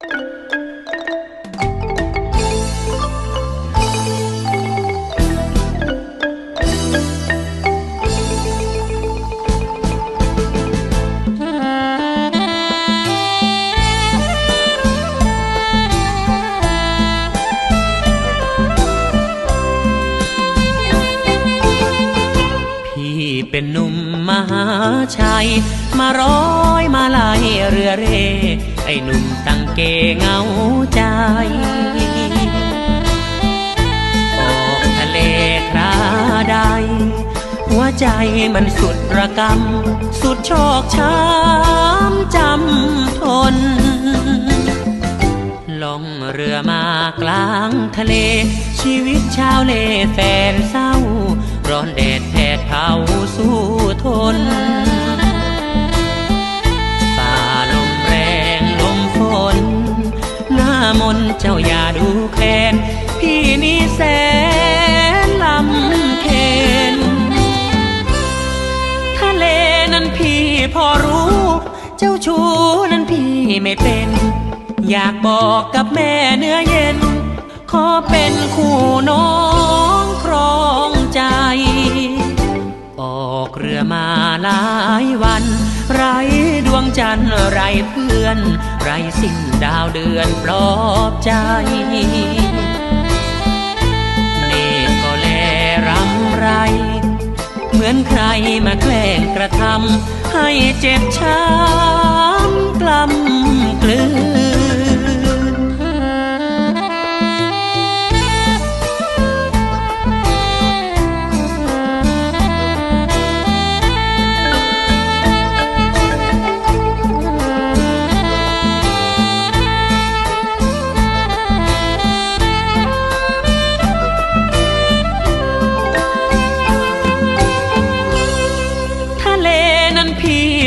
พี่เป็นหนุ่มมหาชัยมาร้อย เรือเร่ ไอ้หนุ่มตั้งเกเงาใจออกทะเลคราใด หัวใจมันสุดระกำ สุดโชคช้ำจำทนล่องเรือมากลางทะเล ชีวิตชาวเลแฟนเศร้า ร้อนแดดแผดเผาสู้ทน นเจ้าอย่าดูแคลนพี่นี่แสนลำเค็นทะเลนั้นพี่พอรู้ เจ้าชู้นั้นพี่ไม่เป็น อยากบอกกับแม่เนื้อเย็น ขอเป็นคู่น้องครองใจ ออกเรือมาหลายวัน วงจันทร์ไรเพื่อน ไรสิ้นดาวเดือนปลอบใจเมฆก็แลรำไร เหมือนใครมาแกล้งกระทำให้เจ็บช้ำกล้ำกลืน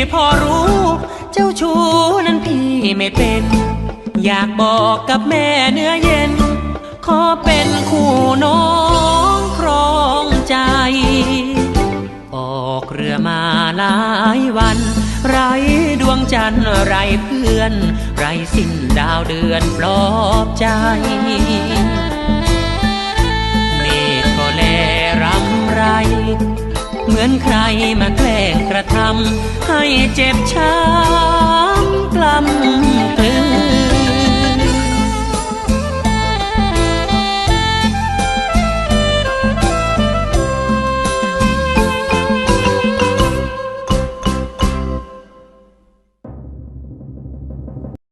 พี่พอรู้ เจ้าชู้นั้นพี่ไม่เป็น อยากบอกกับแม่เนื้อเย็น ขอเป็นคู่น้องครองใจ ออกเรือมาหลายวัน ไรดวงจันทร์ไรเพื่อน ไรสิ้นดาวเดือนปลอบใจ มือนใครมาแกล้งกระทำให้เจ็บช้ำกล้ำ